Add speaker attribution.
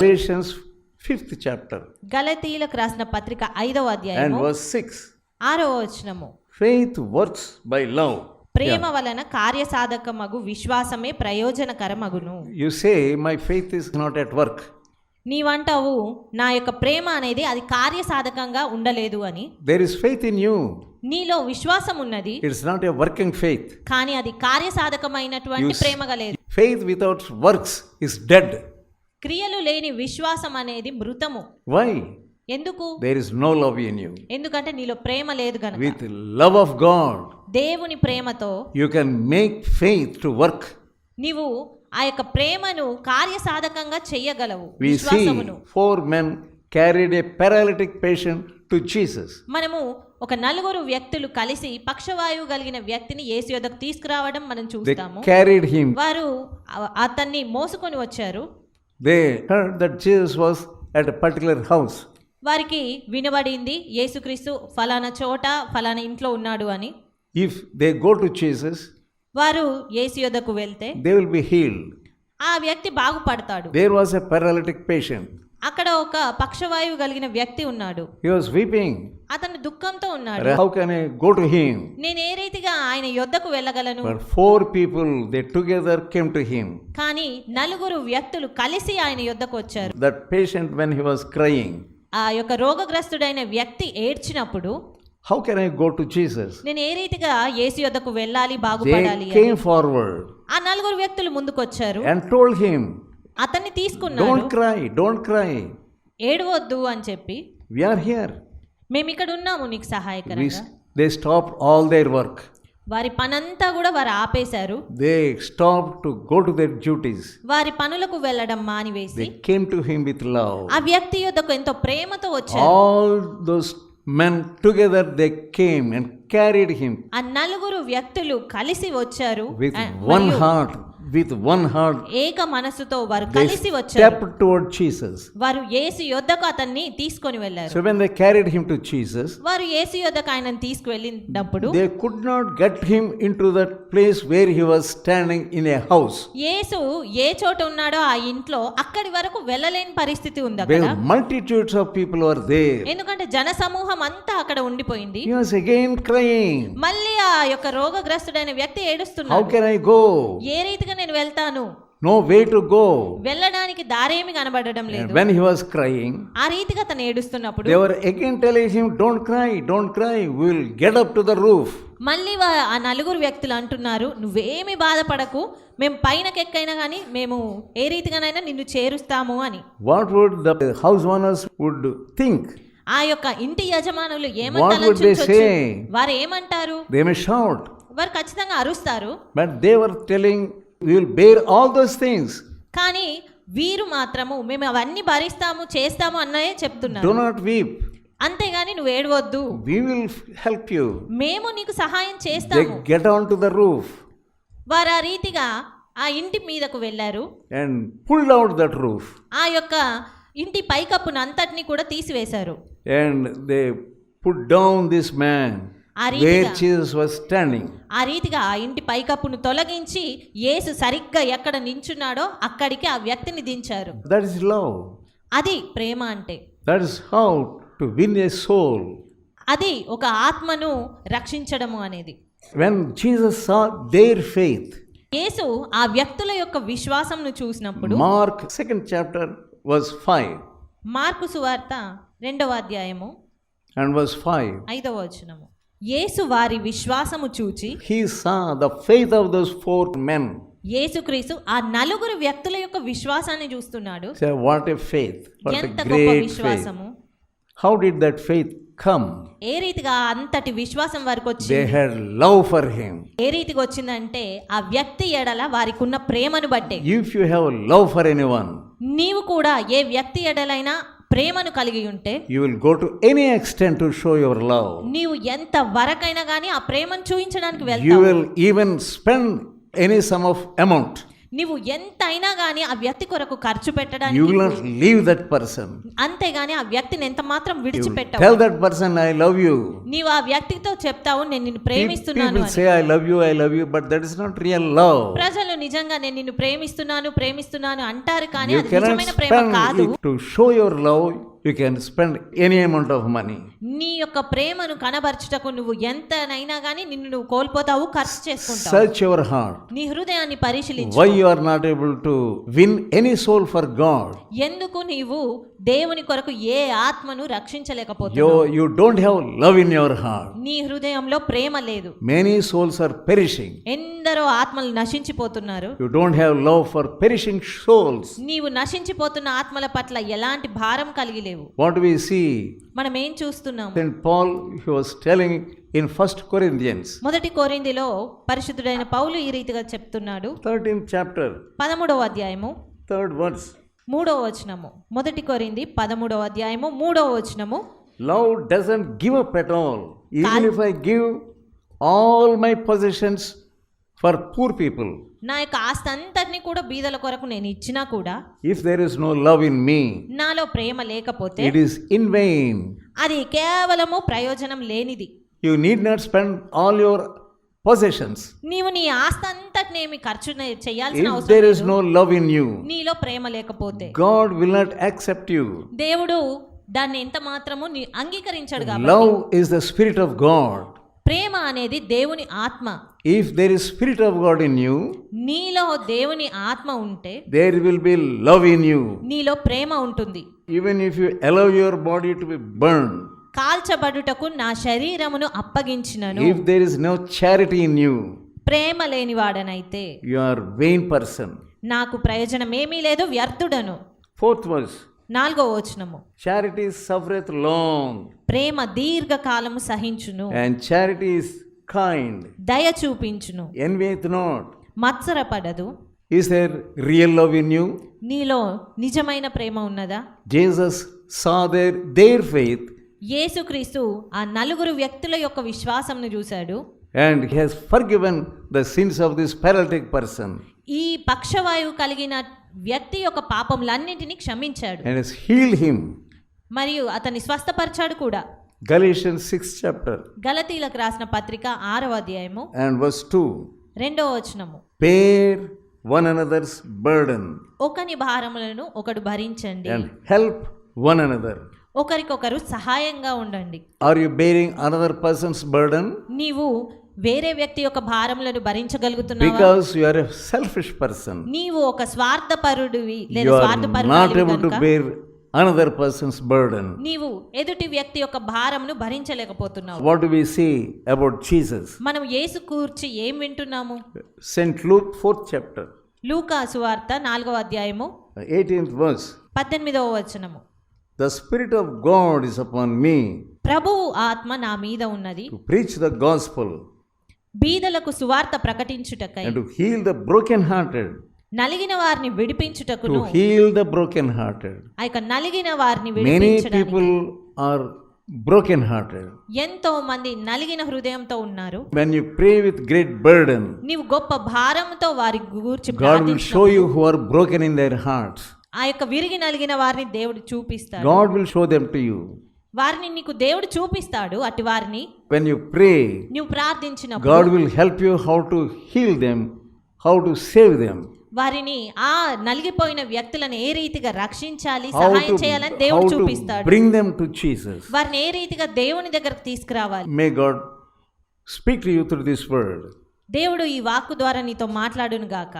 Speaker 1: గలతీయులకు fifth chapter
Speaker 2: గలతీయులకు రాసిన పత్రిక ఐదవ
Speaker 1: అధ్యాయం
Speaker 2: అండ్
Speaker 1: వర్స్ సిక్స్
Speaker 2: ఆరో వచనము.
Speaker 1: ఫెయిత్ వర్క్స్ బై లవ్
Speaker 2: ప్రేమ వలన కార్యసాధక మగు విశ్వాసమే ప్రయోజనకరమగును.
Speaker 1: You say my faith is not at work
Speaker 2: నీవంటావు నా యొక్క ప్రేమ అనేది అది కార్య సాధకంగా ఉండలేదు అని.
Speaker 1: There is faith in you
Speaker 2: నీలో విశ్వాసం ఉన్నది
Speaker 1: it's not a working faith
Speaker 2: కానీ అది కార్యసాధకమైనటువంటి ప్రేమగా లేదు.
Speaker 1: Faith without works is dead
Speaker 2: క్రియలు లేని విశ్వాసం అనేది మృతము
Speaker 1: Why?
Speaker 2: ఎందుకు
Speaker 1: There is no love in you.
Speaker 2: ఎందుకంటే నీలో ప్రేమ లేదు గనుక
Speaker 1: With love of God,
Speaker 2: దేవుని ప్రేమతో
Speaker 1: you can make faith to work.
Speaker 2: నీవు ఆ యొక్క ప్రేమను కార్యసాధకంగా చెయ్యగలవు
Speaker 1: We
Speaker 2: విశ్వాసమును
Speaker 1: four men carried a paralytic patient to Jesus.
Speaker 2: మనము ఒక నలుగురు వ్యక్తులు కలిసి పక్షవాయువు కలిగిన వ్యక్తిని యేసు యొద్దకు తీసుకురావడం మనం చూస్తాము
Speaker 1: carried him.
Speaker 2: వారు అతన్ని మోసుకొని వచ్చారు
Speaker 1: They heard that Jesus was at a particular house.
Speaker 2: వారికి వినబడింది యేసుక్రీస్తు ఫలానా చోట ఫలానా ఇంట్లో ఉన్నాడు అని
Speaker 1: If they go to Jesus,
Speaker 2: వారు యేసు యొద్దకు వెళ్తే
Speaker 1: they will be healed.
Speaker 2: ఆ వ్యక్తి బాగుపడతాడు
Speaker 1: There was a paralytic patient.
Speaker 2: అక్కడ ఒక పక్షవాయువు కలిగిన వ్యక్తి ఉన్నాడు
Speaker 1: He was weeping.
Speaker 2: అతను దుఃఖంతో ఉన్నాడు
Speaker 1: How can I go to him?
Speaker 2: నేను ఏ రీతిగా ఫ్రీగా ఆయన యుద్ధకు వెళ్ళగలను.
Speaker 1: Four people they together came to him
Speaker 2: కానీ నలుగురు వ్యక్తులు కలిసి ఆయన యుద్ధకు వచ్చారు.
Speaker 1: That patient when he was crying
Speaker 2: ఆ యొక్క రోగగ్రస్తుడైన వ్యక్తి ఏడ్చినప్పుడు
Speaker 1: how can I go to Jesus
Speaker 2: నేను ఏ రీతిగా యేసు యుద్ధకు వెళ్ళాలి బాగుపడాలి
Speaker 1: కేమ్ ఫార్వర్డ్
Speaker 2: ఆ నలుగురు వ్యక్తులు ముందుకొచ్చారు.
Speaker 1: అండ్ టోల్డ్ హిమ్
Speaker 2: అతన్ని తీసుకున్నారు
Speaker 1: డోంట్ క్రై డోంట్ క్రై
Speaker 2: ఏడవద్దు అని చెప్పి
Speaker 1: వి ఆర్ హియర్
Speaker 2: మేము ఇక్కడ ఉన్నాము నీకు సహాయకరంగా
Speaker 1: they stop all their work
Speaker 2: వారి పనంతా కూడా వారు ఆపేశారు
Speaker 1: They stopped to go to their duties.
Speaker 2: వారి పనులకు వెళ్ళడం మానివేసి
Speaker 1: They came to him with love.
Speaker 2: ఆ వ్యక్తి యొద్దకు ఎంతో ప్రేమతో వచ్చారు
Speaker 1: All those men together they came and carried him
Speaker 2: ఆ నలుగురు వ్యక్తులు కలిసి వచ్చారు
Speaker 1: with
Speaker 2: ఆ,
Speaker 1: one విత్ వన్ హార్ట్
Speaker 2: ఏక మనసుతో వారు కలిసి వచ్చారు.
Speaker 1: స్టెప్ టువర్డ్ జీసస్
Speaker 2: వారు యేసు యొద్దకు అతన్ని తీసుకొని వెళ్ళారు.
Speaker 1: So when they carried him to Jesus
Speaker 2: వారు యేసు యొద్దకు ఆయనను తీసుకువెళ్ళినప్పుడు
Speaker 1: they could not get him into the place where he was standing in a house.
Speaker 2: యేసు ఏ చోట ఉన్నాడో ఆ ఇంట్లో అక్కడి వరకు వెళ్ళలేని పరిస్థితి ఉంది అక్కడ
Speaker 1: multitudes of people were there.
Speaker 2: ఎందుకంటే జన సమూహం అంతా అక్కడ ఉండిపోయింది
Speaker 1: He was again crying,
Speaker 2: మళ్ళీ ఆ యొక్క రోగగ్రస్తుడైన వ్యక్తి ఏడుస్తున్నాడు
Speaker 1: can I go?
Speaker 2: ఏ రీతిగా నేను వెళ్తాను
Speaker 1: No way to go.
Speaker 2: వెళ్ళడానికి దారేమి కనబడడం
Speaker 1: And
Speaker 2: లేదు
Speaker 1: when he was crying,
Speaker 2: ఆ రీతిగా తను ఏడుస్తున్నప్పుడు
Speaker 1: they were again telling him, Don't cry, don't cry, we'll get up to the roof.
Speaker 2: మళ్ళీ వా- ఆ నలుగురు వ్యక్తులు అంటున్నారు నువ్వేమి బాధపడకు మేము పైనకి ఎక్కైనా కానీ మేము ఏ రీతిగానైనా నిన్ను చేరుస్తాము అని
Speaker 1: What would the house owners would think?
Speaker 2: ఆ యొక్క ఇంటి యజమానులు
Speaker 1: What
Speaker 2: ఏమంటారు
Speaker 1: would they say?
Speaker 2: వారు ఏమంటారు
Speaker 1: They may shout,
Speaker 2: వారు ఖచ్చితంగా అరుస్తారు
Speaker 1: but they were telling, We will bear all those things.
Speaker 2: కానీ వీరు మాత్రము మేము అవన్నీ భరిస్తాము చేస్తాము అన్నయే చెప్తున్నారు
Speaker 1: Do not weep.
Speaker 2: అంతేగాని నువ్వు ఏడవద్దు
Speaker 1: We will help you.
Speaker 2: మేము నీకు సహాయం
Speaker 1: They
Speaker 2: చేస్తాము
Speaker 1: get onto the roof
Speaker 2: వారు ఆ రీతిగా ఆ ఇంటి మీదకు వెళ్ళారు
Speaker 1: and pulled out that roof.
Speaker 2: ఆ యొక్క ఇంటి పైకప్పును అంతటిని కూడా తీసివేశారు
Speaker 1: And they put down this man
Speaker 2: ఆ రీతిగా
Speaker 1: Jesus was standing.
Speaker 2: ఆ రీతిగా ఆ ఇంటి పైకప్పును తొలగించి యేసు సరిగ్గా ఎక్కడ నించున్నాడో అక్కడికి ఆ వ్యక్తిని దించారు
Speaker 1: That is love.
Speaker 2: అది ప్రేమ అంటే
Speaker 1: is how to win a soul.
Speaker 2: అది ఒక ఆత్మను రక్షించడము అనేది
Speaker 1: When Jesus saw their faith,
Speaker 2: యేసు ఆ వ్యక్తుల యొక్క విశ్వాసంను చూసినప్పుడు
Speaker 1: Mark second chapter verse 5
Speaker 2: Mark సువార్త రెండవ అధ్యాయము
Speaker 1: and verse 5.
Speaker 2: ఐదవ వచనము యేసు వారి విశ్వాసము చూచి
Speaker 1: he saw the faith of those four men
Speaker 2: యేసుక్రీస్తు ఆ నలుగురు వ్యక్తుల యొక్క విశ్వాసాన్ని చూస్తున్నాడు.
Speaker 1: సో వాట్ ఎ ఫేత్
Speaker 2: ఎంత గొప్ప విశ్వాసము.
Speaker 1: How did that faith come
Speaker 2: ఏ రీతిగా అంతటి విశ్వాసం వారికి వచ్చింది?
Speaker 1: They had love for him
Speaker 2: ఏ రీతిగా వచ్చిందంటే ఆ వ్యక్తి ఎడల వారికి ఉన్న ప్రేమను బట్టి.
Speaker 1: If you have love for anyone
Speaker 2: నీవు కూడా ఏ వ్యక్తి ఎడలైనా ప్రేమను కలిగి ఉంటే
Speaker 1: you will go to any extent to show your love
Speaker 2: నీవు ఎంత వరకైనా గానీ ఆ ప్రేమను చూపించడానికి వెళ్తావు.
Speaker 1: You will even spend any sum of
Speaker 2: amount నీవు ఎంతైనా గానీ ఆ వ్యక్తి కొరకు ఖర్చు పెట్టడానికి
Speaker 1: లీవ్ దట్ పర్సన్ అంతే
Speaker 2: గాని ఆ వ్యక్తిని ఎంత మాత్రం విడిచిపెట్టవు?
Speaker 1: That person I love you
Speaker 2: నీవు ఆ వ్యక్తితో చెప్తావు నేను నిన్ను ప్రేమిస్తున్నాను
Speaker 1: love you I love you but that is real love
Speaker 2: ప్రజలు నిజంగా నేను నిన్ను ప్రేమిస్తున్నాను ప్రేమిస్తున్నాను అంటారు కానీ అది నిజమైన ప్రేమ కాదు.
Speaker 1: To show love you can spend any amount of money
Speaker 2: నీ యొక్క ప్రేమను కనబరచుటకు నువ్వు ఎంతనైనా గానీ నిన్ను నువ్వు కోల్పోతావు ఖర్చు చేసుకుంటావు.
Speaker 1: సర్చ్ యువర్ హార్ట్
Speaker 2: నీ హృదయాన్ని పరిశీలించు.
Speaker 1: Why you are not able to win any soul for God
Speaker 2: ఎందుకు నీవు దేవుని కొరకు ఏ ఆత్మను రక్షించలేకపోతున్నావు?
Speaker 1: Yo you don't have love in your heart
Speaker 2: నీ హృదయంలో ప్రేమ లేదు.
Speaker 1: మెనీ సోల్స్ ఆర్ పెరిషింగ్
Speaker 2: ఎందరో ఆత్మలు నశించిపోతున్నారు.
Speaker 1: You don't have love for perishing souls
Speaker 2: నీవు నశించిపోతున్న ఆత్మల పట్ల ఎలాంటి భారం
Speaker 1: కలిగిలేవు వాట్ వి సీ
Speaker 2: మనం ఏం చూస్తున్నాం
Speaker 1: then Paul he was telling in first Corinthians
Speaker 2: మొదటి కొరింథీలో పరిశుద్ధుడైన పౌలు ఈ రీతిగా చెప్తున్నాడు.
Speaker 1: 13th చాప్టర్
Speaker 2: 13వ అధ్యాయము
Speaker 1: 3rd వర్స్
Speaker 2: మూడవ వచనము మొదటి కొరింది పదమూడవ అధ్యాయము మూడవ వచనము.
Speaker 1: Love doesn't give up at all even if I give all my positions for poor people,
Speaker 2: నా యొక్క ఆస్తి అంతటిని కూడా బీదల కొరకు నేను ఇచ్చినా కూడా
Speaker 1: if there is no love in me,
Speaker 2: నాలో ప్రేమ లేకపోతే
Speaker 1: it is in vain.
Speaker 2: అది కేవలము ప్రయోజనం లేనిది
Speaker 1: You need not spend all your possessions.
Speaker 2: నీవు నీ ఆస్తి అంతటిని ఏమి ఖర్చు నే- చేయాల్సిన అవసరం
Speaker 1: there is
Speaker 2: లేదు
Speaker 1: no love in you,
Speaker 2: నీలో ప్రేమ లేకపోతే
Speaker 1: God will not accept you.
Speaker 2: దేవుడు దాన్ని ఎంత మాత్రము నీ అంగీకరించాడు కాబట్టి
Speaker 1: Love is the Spirit of God.
Speaker 2: ప్రేమ అనేది దేవుని ఆత్మ.
Speaker 1: If there is spirit of God in you
Speaker 2: నీలో దేవుని ఆత్మ ఉంటే
Speaker 1: there will be love in you
Speaker 2: నీలో ప్రేమ ఉంటుంది.
Speaker 1: Even if you allow your body to be burn
Speaker 2: కాల్చబడుటకు నా శరీరమును అప్పగించినను.
Speaker 1: If there is no charity in you
Speaker 2: ప్రేమ లేని
Speaker 1: వాడనైతే యు ఆర్ వెయిన్ పర్సన్
Speaker 2: నాకు ప్రయోజనం ఏమీ లేదు వ్యర్థుడను.
Speaker 1: ఫోర్త్ వర్స్
Speaker 2: నాలుగో వచనము.
Speaker 1: చారిటీ సఫరెత్ లాంగ్
Speaker 2: ప్రేమ దీర్ఘకాలము సహించును.
Speaker 1: అండ్ చారిటీ కైండ్
Speaker 2: దయ చూపించును.
Speaker 1: Envieth not
Speaker 2: మత్సరపడదు.
Speaker 1: Is there real love in you
Speaker 2: నీలో నిజమైన ప్రేమ ఉన్నదా?
Speaker 1: Jesus saw there there faith
Speaker 2: యేసుక్రీస్తు ఆ నలుగురు వ్యక్తుల యొక్క విశ్వాసంను చూశాడు.
Speaker 1: And he has forgiven the sins of this paralytic person
Speaker 2: ఈ పక్షవాయువు కలిగిన వ్యక్తి యొక్క పాపములన్నింటినీ క్షమించాడు
Speaker 1: and has healed him.
Speaker 2: మరియు అతన్ని స్వస్థపరిచాడు కూడా
Speaker 1: Galatians 6 chapter
Speaker 2: గలతీలకు రాసిన పత్రిక ఆరవ అధ్యాయము
Speaker 1: and verse 2.
Speaker 2: రెండవ వచనము
Speaker 1: Bear one another's burden
Speaker 2: ఒకని భారములను ఒకడు భరించండి
Speaker 1: and help one another.
Speaker 2: ఒకరికొకరు సహాయంగా ఉండండి
Speaker 1: Are you bearing another person's burden?
Speaker 2: నీవు వేరే వ్యక్తి యొక్క భారములను భరించగలుగుతున్నావు?
Speaker 1: బికాజ్ సెల్ఫిష్ పర్సన్
Speaker 2: నీవు ఒక స్వార్థపరుడివి లేదా
Speaker 1: స్వార్థపరుడివి అనదర్ పర్సన్స్ బర్డెన్
Speaker 2: నీవు ఎదుటి వ్యక్తి యొక్క భారమును భరించలేకపోతున్నావు.
Speaker 1: What we see about Jesus
Speaker 2: మనం యేసు కూర్చి ఏం వింటున్నాము?
Speaker 1: సెంట్ లూక్ ఫోర్త్ చాప్టర్
Speaker 2: లూకా వార్త నాలుగో అధ్యాయము
Speaker 1: 18th వర్స్
Speaker 2: 18వ వచనము.
Speaker 1: The spirit of God is upon me
Speaker 2: ప్రభు ఆత్మ నా మీద ఉన్నది.
Speaker 1: ప్రీచ్ ద గాస్పెల్
Speaker 2: బీదలకు సువార్త ప్రకటించుటకై
Speaker 1: to heal the broken hearted
Speaker 2: నలిగిన వారిని విడిపించుటకు
Speaker 1: to heal the broken
Speaker 2: hearted ఐక నలిగిన వారిని విడిపించడానికి
Speaker 1: many people are broken hearted
Speaker 2: ఎంతో మంది నలిగిన హృదయంతో ఉన్నారు.
Speaker 1: When you pray with great burden
Speaker 2: నీవు గొప్ప భారంతో వారి గురించి
Speaker 1: God
Speaker 2: will
Speaker 1: show you who are broken in their hearts
Speaker 2: ఆ యొక్క విరిగి నలిగిన వారిని దేవుడు చూపిస్తాడు.
Speaker 1: God will show them to you
Speaker 2: వారిని నీకు దేవుడు చూపిస్తాడు అటు వారిని.
Speaker 1: When you pray,
Speaker 2: నువ్వు ప్రార్థించినప్పుడు
Speaker 1: God will help you how to heal them, how to save them,
Speaker 2: వారిని ఆ నలిగిపోయిన వ్యక్తులను ఏ రీతిగా రక్షించాలి సహాయం చేయాలని దేవుడు చూపిస్తాడు.
Speaker 1: bring them to Jesus.
Speaker 2: వారిని ఏ రీతిగా దేవుని దగ్గరకు తీసుకురావాలి?
Speaker 1: May God speak to you through this word.
Speaker 2: దేవుడు ఈ వాక్కు ద్వారా నీతో మాట్లాడును గాక.